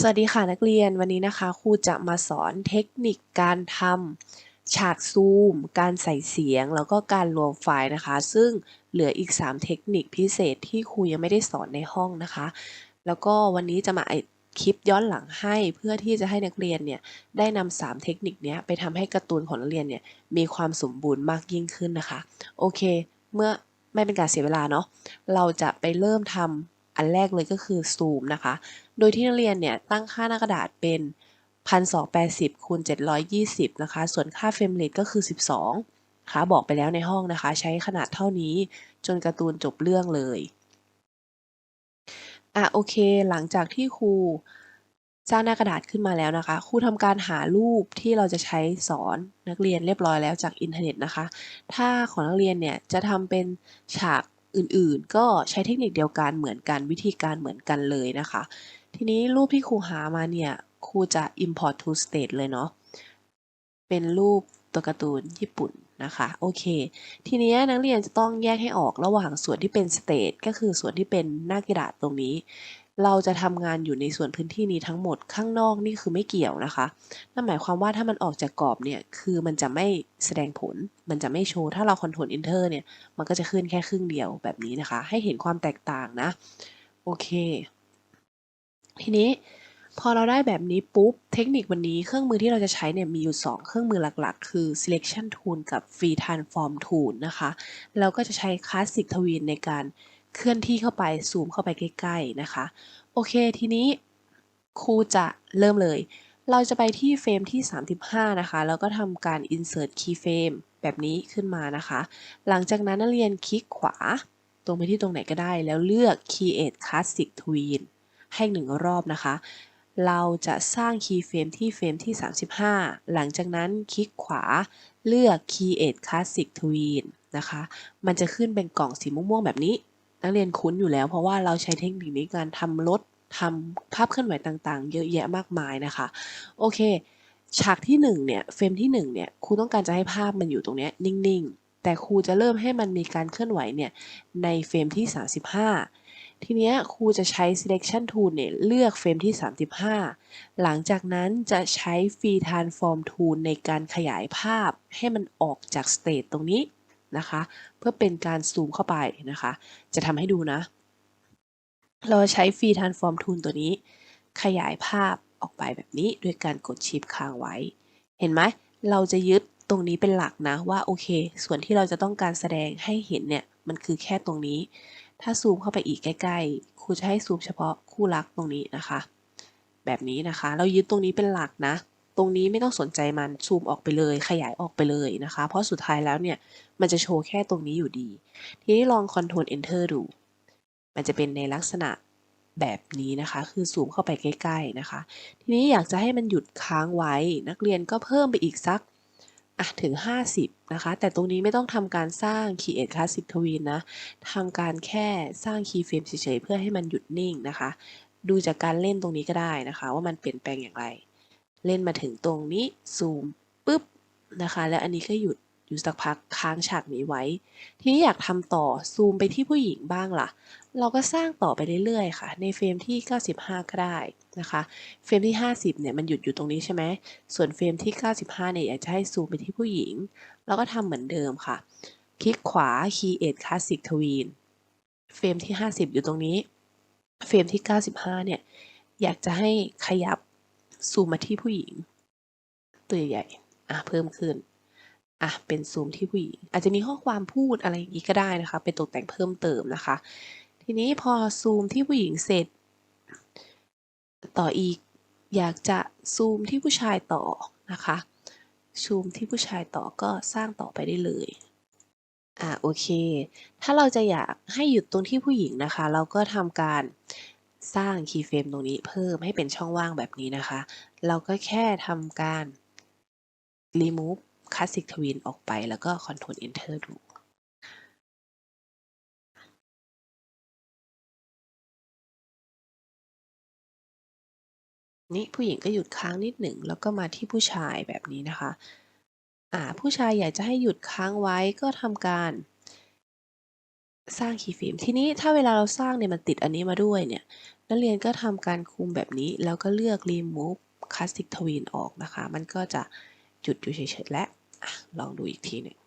สวัสดีค่ะนักเรียนวันนี้นะคะครูจะมาสอนเทคนิคการทำฉากซูม การใส่เสียง แล้วก็การรวมไฟล์นะคะ ซึ่งเหลืออีก 3 เทคนิคพิเศษที่ครูยังไม่ได้สอนในห้องนะคะ แล้วก็วันนี้จะมาคลิปย้อนหลังให้เพื่อที่จะให้นักเรียนเนี่ยได้นำ3เทคนิคนี้ไปทำให้การ์ตูนของนักเรียนเนี่ยมีความสมบูรณ์มากยิ่งขึ้นนะคะ โอเค เมื่อไม่เป็นการเสียเวลาเนาะเราจะไปเริ่มทำอันแรกเลยก็คือซูมนะคะ โดยที่นักเรียนเนี่ยตั้งค่าหน้ากระดาษเป็น 1280คูณ720นะคะ ส่วนค่าเฟรมเรทก็คือ 12ค่ะบอกไปแล้วในห้องนะคะ ใช้ขนาดเท่านี้จนการ์ตูนจบเรื่องเลยอะโอเค หลังจากที่ครูสร้างหน้ากระดาษขึ้นมาแล้วนะคะ ครูทำการหารูปที่เราจะใช้สอนนักเรียนเรียบร้อยแล้วจากอินเทอร์เน็ตนะคะ ถ้าของนักเรียนเนี่ยจะทำเป็นฉากอื่นๆ ก็ใช้เทคนิคเดียวกันเหมือนกันวิธีการเหมือนกันเลยนะคะ ทีนี้รูปที่ครูหามาเนี่ยครูจะ import to state เลยเนาะ เป็นรูปตัวการ์ตูนญี่ปุ่นนะคะโอเค ทีนี้นักเรียนจะต้องแยกให้ออกระหว่างส่วนที่เป็น state ก็คือส่วนที่เป็นหน้ากระดาษตรงนี้ เราจะทำงานอยู่ในส่วนพื้นที่นี้ทั้งหมดข้างนอกนี่คือไม่เกี่ยวนะคะ นั่นหมายความว่าถ้ามันออกจากกรอบเนี่ยคือมันจะไม่แสดงผล มันจะไม่โชว์ ถ้าเราคอนโทรล enter เนี่ยมันก็จะขึ้นแค่ครึ่งเดียวแบบนี้นะคะ ให้เห็นความแตกต่างนะ โอเค ทีนี้พอเราได้แบบนี้ปุ๊บ เทคนิควันนี้เครื่องมือที่เราจะใช้เนี่ยมีอยู่ 2 เครื่องมือหลักๆ คือ selection tool กับ free transform tool นะคะ เราก็จะใช้ classic tween ในการเคลื่อนที่เข้าไปซูมเข้าไปใกล้ๆนะคะ โอเคทีนี้ครูจะเริ่มเลย เราจะไปที่เฟรมที่ 35 นะคะ แล้วก็ทำการ insert keyframe แบบนี้ขึ้นมานะคะ หลังจากนั้นนักเรียนคลิกขวา ตรงไปที่ตรงไหนก็ได้ แล้วเลือก create classic tween ให้หนึ่งรอบนะคะ เราจะสร้าง keyframe ที่เฟรมที่ 35 หลังจากนั้นคลิกขวาเลือก create classic tween นะคะ มันจะขึ้นเป็นกล่องสีม่วงๆแบบนี้ นักเรียนคุ้นอยู่แล้วเพราะว่าเราใช้เทคนิคนี้การทำรถทำภาพเคลื่อนไหวต่างๆ เยอะแยะมากมายนะคะ โอเค ฉากที่ 1 เนี่ย เฟรมที่ 1 เนี่ย ครูต้องการจะให้ภาพมันอยู่ตรงนี้นิ่งๆ แต่ครูจะเริ่มให้มันมีการเคลื่อนไหวเนี่ย ในเฟรมที่ 35 ทีนี้ครูจะใช้ selection tool เนี่ยเลือกเฟรมที่ 35 หลังจากนั้นจะใช้ free transform tool ในการขยายภาพให้มันออกจาก state ตรงนี้นะคะ เพื่อเป็นการซูมเข้าไปนะคะ จะทำให้ดูนะ เราใช้ free transform tool ตัวนี้ ขยายภาพออกไปแบบนี้ด้วยการกดชิปค้างไว้ เห็นไหม เราจะยึดตรงนี้เป็นหลักนะว่าโอเค ส่วนที่เราจะต้องการแสดงให้เห็นเนี่ย มันคือแค่ตรงนี้ ถ้าซูมเข้าไปอีกใกล้ๆ ครูจะให้ซูมเฉพาะคู่รักตรงนี้นะคะ แบบนี้นะคะ เรายึดตรงนี้เป็นหลักนะ ตรงนี้ไม่ต้องสนใจมันซูมออกไปเลย ขยายออกไปเลยนะคะ เพราะสุดท้ายแล้วเนี่ย มันจะโชว์แค่ตรงนี้อยู่ดี ทีนี้ลอง Ctrl Enter ดู มันจะเป็นในลักษณะแบบนี้นะคะ คือซูมเข้าไปใกล้ ๆ นะคะ ทีนี้อยากจะให้มันหยุดค้างไว้ นักเรียนก็เพิ่มไปอีกสัก อะถึง 50 นะคะ แต่ตรงนี้ไม่ต้องทำการสร้าง Create Classic Tween นะทำการแค่สร้าง Keyframe เฉยๆ เพื่อให้มันหยุดนิ่งนะคะ ดูจากการเล่นตรงนี้ก็ได้นะคะ ว่ามันเปลี่ยนแปลงอย่างไร เล่นมาถึงตรงนี้ซูมปุ๊บนะคะ แล้วอันนี้ก็หยุด อยู่สักพักค้างฉากนี้ไว้ ทีนี้อยากทำต่อซูมไปที่ผู้หญิงบ้างล่ะ เราก็สร้างต่อไปเรื่อยๆค่ะ ในเฟรมที่ 95 ก็ได้นะคะ เฟรมที่ 50 เนี่ยมันหยุดอยู่ตรงนี้ใช่ไหมส่วนเฟรมที่ 95 เนี่ยอยากจะให้ซูมไปที่ผู้หญิง เราก็ทำเหมือนเดิมค่ะ คลิกขวา Create Classic Tween เฟรมที่ 50 อยู่ตรงนี้ เฟรมที่ 95 เนี่ยอยากจะให้ขยับซูมมาที่ผู้หญิง ตัวใหญ่ๆอะเพิ่มขึ้น อะเป็นซูมที่ผู้หญิงอาจจะมีข้อความพูดอะไรอย่างนี้ก็ได้นะคะ เป็นตกแต่งเพิ่มเติมนะคะ ทีนี้พอซูมที่ผู้หญิงเสร็จ ต่ออีกอยากจะซูมที่ผู้ชายต่อนะคะซูมที่ผู้ชายต่อก็สร้างต่อไปได้เลยอ่าโอเค ถ้าเราจะอยากให้หยุดตรงที่ผู้หญิงนะคะ เราก็ทำการสร้างคีย์เฟรมตรงนี้เพิ่มให้เป็นช่องว่างแบบนี้นะคะ เราก็แค่ทำการ remove classic tween ออกไปแล้วก็ control enter ดูนี่ผู้หญิงก็หยุดค้างนิดหนึ่งแล้วก็มาที่ผู้ชายแบบนี้นะคะ อ่าผู้ชายอยากจะให้หยุดค้างไว้ก็ทำการ สร้างคีย์เฟรมทีนี้ถ้าเวลาเราสร้างเนี่ยมันติดอันนี้มาด้วยเนี่ยนักเรียนก็ทำการคุมแบบนี้ แล้วก็เลือก remove classic twin ออกนะคะ มันก็จะหยุดอยู่เฉยๆและ ลองดูอีกทีหนึ่ง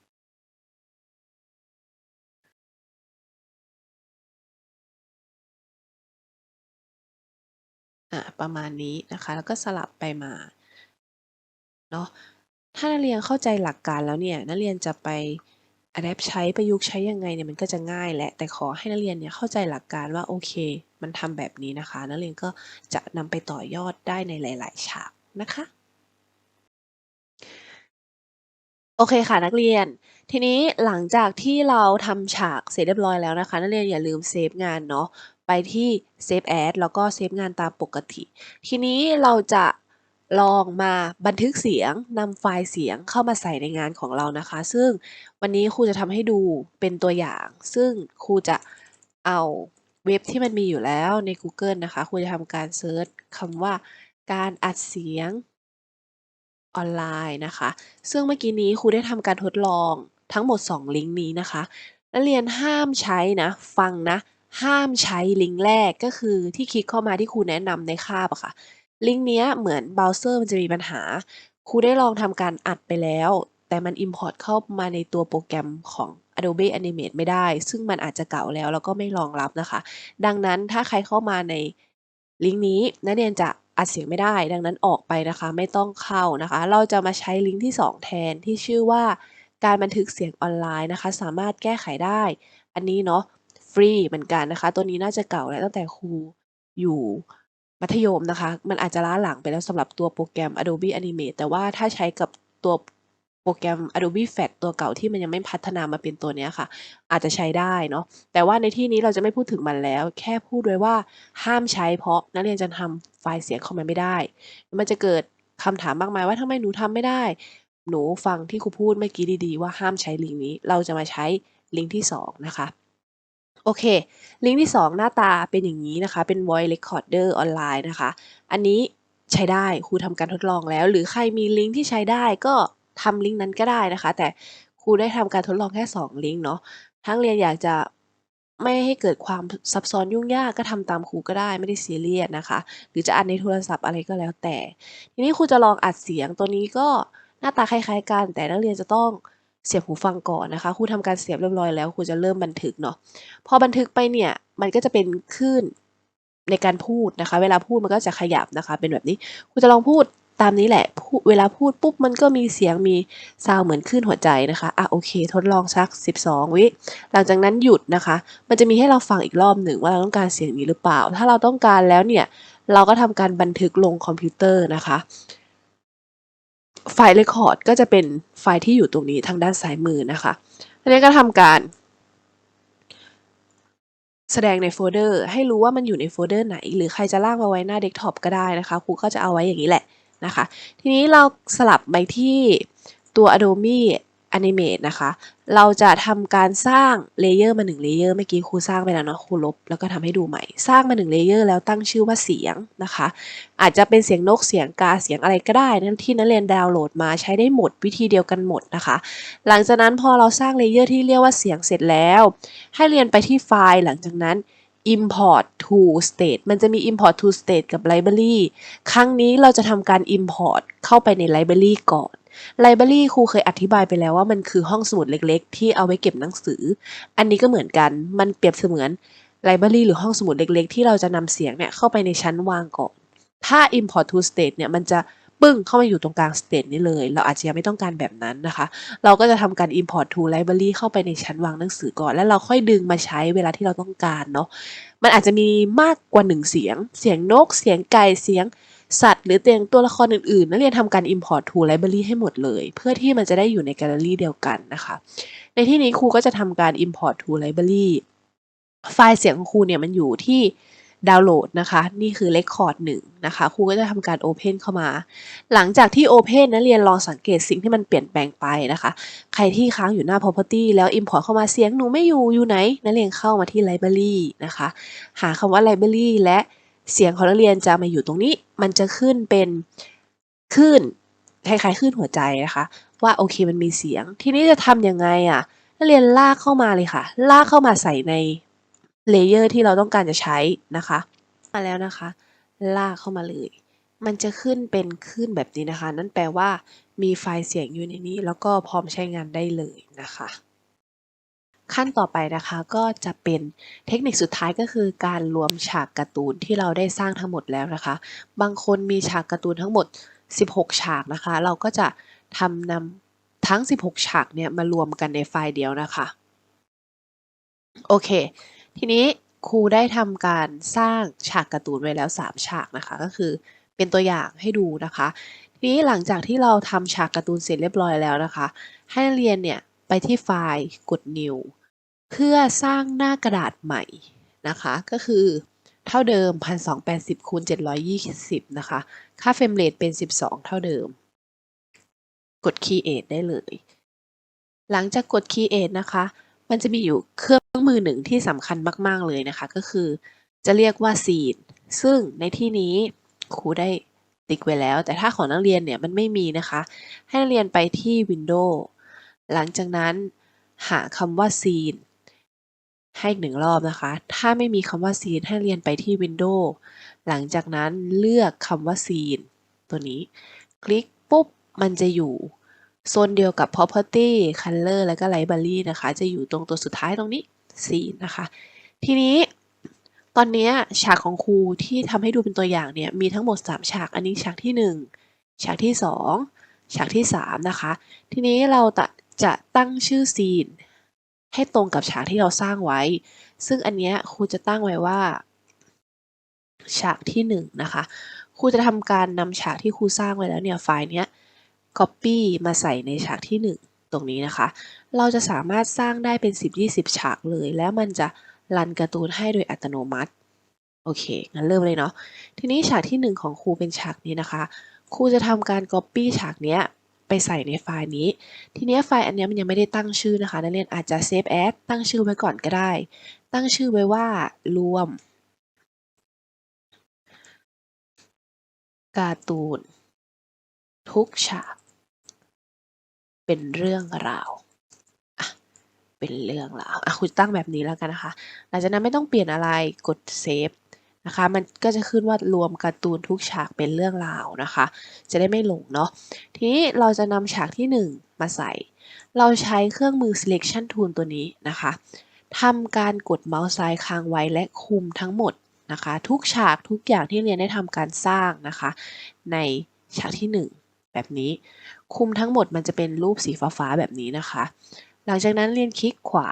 อะประมาณนี้นะคะ แล้วก็สลับไปมาเนาะถ้านักเรียนเข้าใจหลักการแล้วเนี่ยนักเรียนจะไป adapt ใช้ประยุกต์ใช้ยังไงเนี่ยมันก็จะง่ายแหละแต่ขอให้นักเรียนเนี่ยเข้าใจหลักการว่าโอเค มันทำแบบนี้นะคะ นักเรียนก็จะนำไปต่อยอดได้ในหลาย ๆ ฉากนะคะ โอเคค่ะนักเรียน ทีนี้หลังจากที่เราทำฉากเสร็จเรียบร้อยแล้วนะคะ นักเรียนอย่าลืมเซฟงานเนาะไปที่ Save As แล้วก็เซฟงานตามปกติ ทีนี้เราจะลองมาบันทึกเสียงนำไฟล์เสียงเข้ามาใส่ในงานของเรานะคะ ซึ่งวันนี้ครูจะทำให้ดูเป็นตัวอย่าง ซึ่งครูจะเอาเว็บที่มันมีอยู่แล้วใน Google นะคะครูจะทำการเซิร์ชคำว่าการอัดเสียง ออนไลน์นะคะ ซึ่งเมื่อกี้นี้ครูได้ทำการทดลองทั้งหมด 2 ลิงก์นี้นะคะนักเรียนห้ามใช้นะ ฟังนะ ห้ามใช้ลิงก์แรกก็คือที่คลิกเข้ามาที่ครูแนะนำในคาบอะค่ะ ลิงก์เนี้ยเหมือนเบราว์เซอร์มันจะมีปัญหา ครูได้ลองทำการอัดไปแล้ว แต่มัน Import เข้ามาในตัวโปรแกรมของ Adobe Animate ไม่ได้ ซึ่งมันอาจจะเก่าแล้วแล้วก็ไม่รองรับนะคะ ดังนั้นถ้าใครเข้ามาในลิงก์นี้นักเรียนจะ อัดเสียงไม่ได้ ดังนั้นออกไปนะคะ ไม่ต้องเข้านะคะ เราจะมาใช้ลิงก์ที่ 2 แทนที่ชื่อว่าการบันทึกเสียงออนไลน์นะคะ สามารถแก้ไขได้ อันนี้เนาะฟรีเหมือนกันนะคะ ตัวนี้น่าจะเก่าแล้วตั้งแต่ครูอยู่มัธยมนะคะ มันอาจจะล้าหลังไปแล้วสำหรับตัวโปรแกรม Adobe Animate แต่ว่าถ้าใช้กับตัว โปรแกรม Adobe Flash ตัวเก่าที่มันยังไม่พัฒนามาเป็นตัวนี้ค่ะ อาจจะใช้ได้เนาะแต่ว่าในที่นี้เราจะไม่พูดถึงมันแล้ว แค่พูดไว้ว่าห้ามใช้เพราะนักเรียนจะทำไฟล์เสียงเข้ามาไม่ได้ มันจะเกิดคำถามมากมายว่าทำไมหนูทำไม่ได้ หนูฟังที่ครูพูดเมื่อกี้ดีๆ ว่าห้ามใช้ลิงก์นี้ เราจะมาใช้ลิงก์ที่ 2 นะคะโอเค ลิงก์ที่ 2 หน้าตาเป็นอย่างนี้นะคะ เป็น voice recorder ออนไลน์นะคะ อันนี้ใช้ได้ครูทำการทดลองแล้ว หรือใครมีลิงก์ที่ใช้ได้ก็ ทำลิงก์นั้นก็ได้นะคะ แต่ครูได้ทำการทดลองแค่ 2 ลิงก์เนาะทั้งเรียนอยากจะไม่ให้เกิดความซับซ้อนยุ่งยากก็ทำตามครูก็ได้ไม่ได้ซีเรียสนะคะ หรือจะอัดในโทรศัพท์อะไรก็แล้วแต่ ทีนี้ครูจะลองอัดเสียงตัวนี้ก็หน้าตาคล้ายๆกัน แต่นักเรียนจะต้องเสียบหูฟังก่อนนะคะครูทำการเสียบเรียบร้อยแล้วครูจะเริ่มบันทึกเนาะพอบันทึกไปเนี่ยมันก็จะเป็นคลื่นในการพูดนะคะ เวลาพูดมันก็จะขยับนะคะ เป็นแบบนี้ครูจะลองพูด ตามนี้แหละเวลาพูดปุ๊บมันก็มีเสียงมีซาวเหมือนคลื่นหัวใจนะคะอะโอเค ทดลองสัก 12 วิ หลังจากนั้นหยุดนะคะ มันจะมีให้เราฟังอีกรอบหนึ่งว่าเราต้องการเสียงนี้หรือเปล่า ถ้าเราต้องการแล้วเนี่ยเราก็ทำการบันทึกลงคอมพิวเตอร์นะคะไฟล์เรคคอร์ดก็จะเป็นไฟล์ที่อยู่ตรงนี้ทางด้านซ้ายมือนะคะอันนี้ก็ทำการแสดงในโฟลเดอร์ให้รู้ว่ามันอยู่ในโฟลเดอร์ไหน หรือใครจะลากมาไว้หน้าเดสก์ท็อปก็ได้นะคะครูก็จะเอาไว้อย่างนี้แหละ นะคะ ทีนี้เราสลับไปที่ตัว Adobe Animate นะคะ เราจะทำการสร้างเลเยอร์มา1เลเยอร์เมื่อกี้ครูสร้างไปแล้วเนาะครูลบแล้วก็ทำให้ดูใหม่ สร้างมา1เลเยอร์แล้วตั้งชื่อว่าเสียงนะคะ อาจจะเป็นเสียงนกเสียงกาเสียงอะไรก็ได้นั่นที่นักเรียนดาวน์โหลดมาใช้ได้หมดวิธีเดียวกันหมดนะคะ หลังจากนั้นพอเราสร้างเลเยอร์ที่เรียกว่าเสียงเสร็จแล้ว ให้เรียนไปที่ไฟล์หลังจากนั้น import to state มันจะมี import to state กับ library ครั้งนี้เราจะทำการ import เข้าไปใน library ก่อน library ครูเคยอธิบายไปแล้วว่ามันคือห้องสมุดเล็กๆ ที่เอาไว้เก็บหนังสือ อันนี้ก็เหมือนกัน มันเปรียบเสมือน library หรือห้องสมุดเล็กๆ ที่เราจะนำเสียงเนี่ยเข้าไปในชั้นวางก่อน ถ้า import to state เนี่ยมันจะ ปึ้งเข้ามาอยู่ตรงกลาง state นี้เลย เราอาจจะยังไม่ต้องการแบบนั้นนะคะ เราก็จะทำการ import to library เข้าไปในชั้นวางหนังสือก่อน แล้วเราค่อยดึงมาใช้เวลาที่เราต้องการเนาะ มันอาจจะมีมากกว่าหนึ่งเสียง เสียงนก เสียงไก่ เสียงสัตว์ หรือเตียงตัวละครอื่นๆ นักเรียนทำการ import to library ให้หมดเลย เพื่อที่มันจะได้อยู่ในแกลเลอรี่เดียวกันนะคะ ในที่นี้ครูก็จะทำการ import to library ไฟล์เสียงของครูเนี่ยมันอยู่ที่ ดาวน์โหลดนะคะ นี่คือ record หนึ่งนะคะครูก็จะทำการ open เข้ามา หลังจากที่ open นักเรียนลองสังเกตสิ่งที่มันเปลี่ยนแปลงไปนะคะ ใครที่ค้างอยู่หน้า property แล้ว import เข้ามาเสียงหนูไม่อยู่ อยู่ไหน นักเรียนเข้ามาที่ library นะคะ หาคำว่า library และเสียงของนักเรียนจะมาอยู่ตรงนี้ มันจะขึ้นเป็นคลื่นคล้ายๆคลื่นหัวใจนะคะ ว่าโอเคมันมีเสียง ทีนี้จะทำยังไงอะนักเรียนลากเข้ามาเลยค่ะ ลากเข้ามาใส่ใน เลเยอร์ที่เราต้องการจะใช้นะคะ มาแล้วนะคะ ลากเข้ามาเลย มันจะขึ้นเป็นขึ้นแบบนี้นะคะ นั่นแปลว่ามีไฟล์เสียงอยู่ในนี้ แล้วก็พร้อมใช้งานได้เลยนะคะ ขั้นต่อไปนะคะก็จะเป็นเทคนิคสุดท้ายก็คือการรวมฉากการ์ตูนที่เราได้สร้างทั้งหมดแล้วนะคะ บางคนมีฉากการ์ตูนทั้งหมด 16 ฉากนะคะ เราก็จะทำนำทั้ง 16 ฉากเนี่ยมารวมกันในไฟล์เดียวนะคะ โอเค ทีนี้ครูได้ทำการสร้างฉากการ์ตูนไว้แล้ว 3 ฉากนะคะ ก็คือเป็นตัวอย่างให้ดูนะคะ ทีนี้หลังจากที่เราทำฉากการ์ตูนเสร็จเรียบร้อยแล้วนะคะ ให้นักเรียนเนี่ยไปที่ไฟล์กด new เพื่อสร้างหน้ากระดาษใหม่นะคะ ก็คือเท่าเดิม 1280คูณ720 นะคะ ค่าเฟรมเรทเป็น 12 เท่าเดิม กด create ได้เลย หลังจากกด create นะคะ มันจะมีอยู่เครื่องมือหนึ่งที่สำคัญมาก ๆ เลยนะคะ ก็คือจะเรียกว่า scene ซึ่งในที่นี้ครูได้ติ๊กไว้แล้ว แต่ถ้าของนักเรียนเนี่ยมันไม่มีนะคะ ให้นักเรียนไปที่ Windows หลังจากนั้นหาคำว่า scene ให้อีกหนึ่งรอบนะคะ ถ้าไม่มีคำว่า scene ให้เรียนไปที่ Windows หลังจากนั้นเลือกคำว่า scene ตัวนี้ คลิกปุ๊บมันจะอยู่ โซนเดียวกับ property color แล้วก็ library นะคะ จะอยู่ตรงตัวสุดท้ายตรงนี้ scene นะคะ ทีนี้ตอนนี้ฉากของครูที่ทำให้ดูเป็นตัวอย่างเนี่ยมีทั้งหมด 3 ฉาก อันนี้ฉากที่ 1 ฉากที่ 2 ฉากที่ 3 นะคะ ทีนี้เราจะตั้งชื่อซีน ให้ตรงกับฉากที่เราสร้างไว้ ซึ่งอันเนี้ยครูจะตั้งไว้ว่า ฉากที่1นนะคะครูจะทำการนำฉากที่ครูสร้างไว้แล้วเนี่ยไฟล์เนี้ย copy มาใส่ในฉากที่ 1 ตรงนี้นะคะ เราจะสามารถสร้างได้เป็น 10-20 ฉากเลย แล้วมันจะรันการ์ตูนให้โดยอัตโนมัติ โอเค งั้นเริ่มเลยเนาะ ทีนี้ฉากที่ 1 ของครูเป็นฉากนี้นะคะ ครูจะทำการ copy ฉากเนี้ยไปใส่ในไฟล์นี้ ทีนี้ไฟล์อันนี้มันยังไม่ได้ตั้งชื่อนะคะ นักเรียนอาจจะ save as ตั้งชื่อไว้ก่อนก็ได้ ตั้งชื่อไว้ว่ารวมการ์ตูนทุกฉาก เป็นเรื่องราวเป็นเรื่องราวอะคุณตั้งแบบนี้แล้วกันนะคะ หลังจากนั้นไม่ต้องเปลี่ยนอะไรกดเซฟนะคะ มันก็จะขึ้นว่ารวมการ์ตูนทุกฉากเป็นเรื่องราวนะคะ จะได้ไม่หลงเนาะ ทีนี้เราจะนำฉากที่ 1 มาใส่ เราใช้เครื่องมือ selection tool ตัวนี้นะคะทำการกดเมาส์ซ้ายค้างไว้และคุมทั้งหมดนะคะ ทุกฉากทุกอย่างที่เรียนได้ทำการสร้างนะคะ ในฉากที่ 1 แบบนี้ คุมทั้งหมดมันจะเป็นรูปสีฟ้าๆแบบนี้นะคะ หลังจากนั้นเรียนคลิกขวา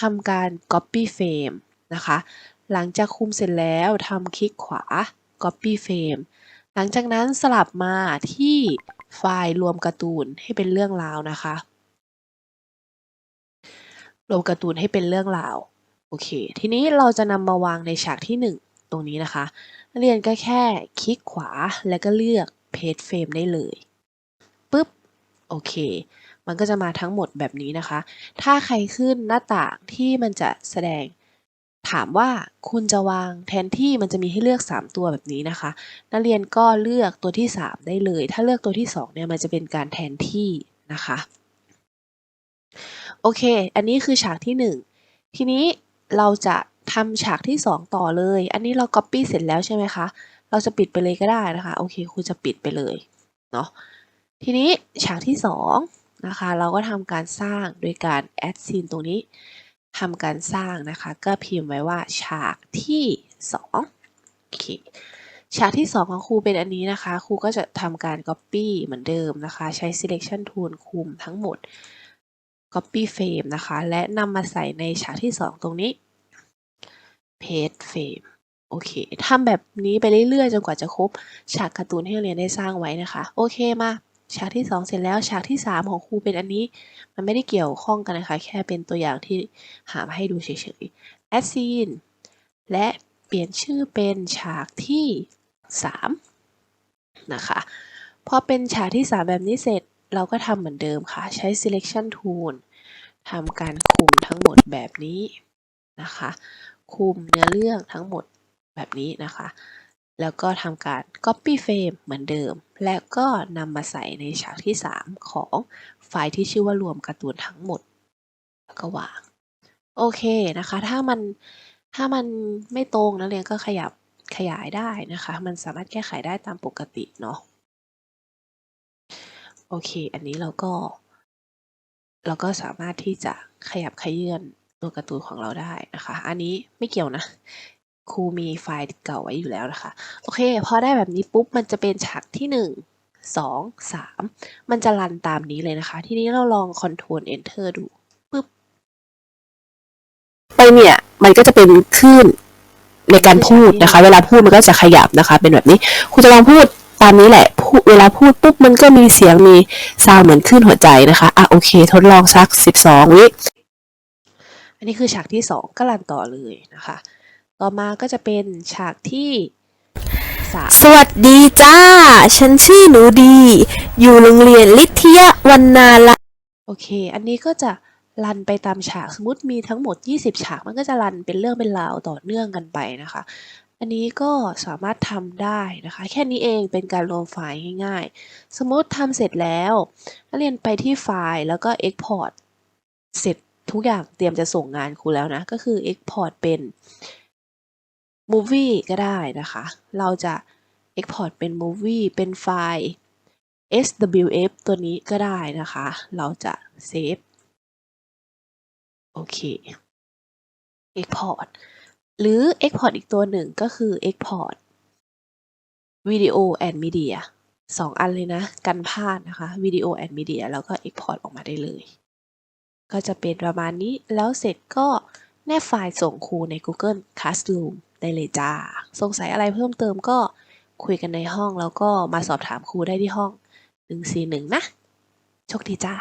ทำการ copy frame นะคะ หลังจากคุมเสร็จแล้วทำคลิกขวา copy frame หลังจากนั้นสลับมาที่ไฟล์รวมการ์ตูนให้เป็นเรื่องราวนะคะ รวมการ์ตูนให้เป็นเรื่องราว โอเค ทีนี้เราจะนำมาวางในฉากที่ 1 ตรงนี้นะคะ เรียนก็แค่คลิกขวาแล้วก็เลือก paste frame ได้เลย โอเค มันก็จะมาทั้งหมดแบบนี้นะคะ ถ้าใครขึ้นหน้าต่างที่มันจะแสดง ถามว่าคุณจะวางแทนที่มันจะมีให้เลือก 3 ตัวแบบนี้นะคะ นักเรียนก็เลือกตัวที่ 3 ได้เลย ถ้าเลือกตัวที่2เนี่ยมันจะเป็นการแทนที่นะคะ โอเค อันนี้คือฉากที่ 1 ทีนี้เราจะทำฉากที่ 2 ต่อเลย อันนี้เรา Copy เสร็จแล้วใช่ไหมคะ เราจะปิดไปเลยก็ได้นะคะ โอเคครูจะปิดไปเลย เนาะ ทีนี้ฉากที่2นะคะเราก็ทำการสร้างโดยการ add scene ตรงนี้ทำการสร้างนะคะ ก็พิมพ์ไว้ว่าฉากที่2โอเคฉากที่ 2 ของครูเป็นอันนี้นะคะ ครูก็จะทำการ copy เหมือนเดิมนะคะ ใช้ selection tool คุมทั้งหมด copy frame นะคะ และนำมาใส่ในฉากที่ 2 ตรงนี้ paste frame โอเคทำแบบนี้ไปเรื่อยๆ จนกว่าจะครบฉากการ์ตูนที่เรียนได้สร้างไว้นะคะ โอเคมา ฉากที่ 2 เสร็จแล้วฉากที่ 3 ของครูเป็นอันนี้ มันไม่ได้เกี่ยวข้องกันนะคะ แค่เป็นตัวอย่างที่หามาให้ดูเฉยๆ add scene และเปลี่ยนชื่อเป็นฉากที่ 3 นะคะ พอเป็นฉากที่ 3 แบบนี้เสร็จเราก็ทำเหมือนเดิมค่ะ ใช้ selection tool ทำการคุมทั้งหมดแบบนี้นะคะ คุมเนื้อเรื่องทั้งหมดแบบนี้นะคะ แล้วก็ทำการ copy frame เหมือนเดิม และก็นำมาใส่ในฉากที่ 3 ของไฟล์ที่ชื่อว่ารวมการ์ตูนทั้งหมด แล้วก็วาง โอเคนะคะ ถ้ามันถ้ามันไม่ตรงนักเรียนก็ขยับขยายได้นะคะ มันสามารถแก้ไขได้ตามปกติเนาะโอเค อันนี้เราก็ เราก็สามารถที่จะขยับขยื่นตัวการ์ตูนของเราได้นะคะ อันนี้ไม่เกี่ยวนะ ครูมีไฟล์เก่าไว้อยู่แล้วนะคะ โอเค พอได้แบบนี้ปุ๊บ มันจะเป็นฉากที่หนึ่งสองสามมันจะรันตามนี้เลยนะคะ ทีนี้เราลอง Ctrl Enter ดูปึ๊บ ไปเนี่ย มันก็จะเป็นคลื่นในการพูดนะคะ เวลาพูดมันก็จะขยับนะคะ เป็นแบบนี้ครูจะลองพูดตามนี้แหละพูดเวลาพูดปุ๊บ มันก็มีเสียงมีซาวด์เหมือนคลื่นหัวใจนะคะ อะโอเค ทดลองสักสิบสองวิ อันนี้คือฉากที่สองก็รันต่อเลยนะคะ ต่อมาก็จะเป็นฉากที่สามสวัสดีจ้า ฉันชื่อหนูดี อยู่โรงเรียนลิทยาวันนาละโอเค อันนี้ก็จะรันไปตามฉาก สมมติมีทั้งหมด 20 ฉาก มันก็จะรันเป็นเรื่องเป็นราวต่อเนื่องกันไปนะคะ อันนี้ก็สามารถทำได้นะคะ แค่นี้เองเป็นการรวมไฟล์ง่ายๆ สมมติทำเสร็จแล้วนักเรียนไปที่ไฟล์แล้วก็ Export เสร็จทุกอย่างเตรียมจะส่งงานครูแล้วนะ ก็คือ Export เป็น Movie ก็ได้นะคะ เราจะ Export เป็น Movie เป็นไฟล์ SWF ตัวนี้ก็ได้นะคะ เราจะเซฟโอเค Export หรือ Export อีกตัวหนึ่งก็คือ Export Video and Media สองอันเลยนะ กันพลาดนะคะ Video and Media แล้วก็ Export ออกมาได้เลย ก็จะเป็นประมาณนี้แล้วเสร็จก็แนบไฟล์ส่งครูใน Google Classroom ได้เลยจ้า สงสัยอะไรเพิ่มเติมก็คุยกันในห้องแล้วก็มาสอบถามครูได้ที่ห้อง 141 นะ โชคดีจ้า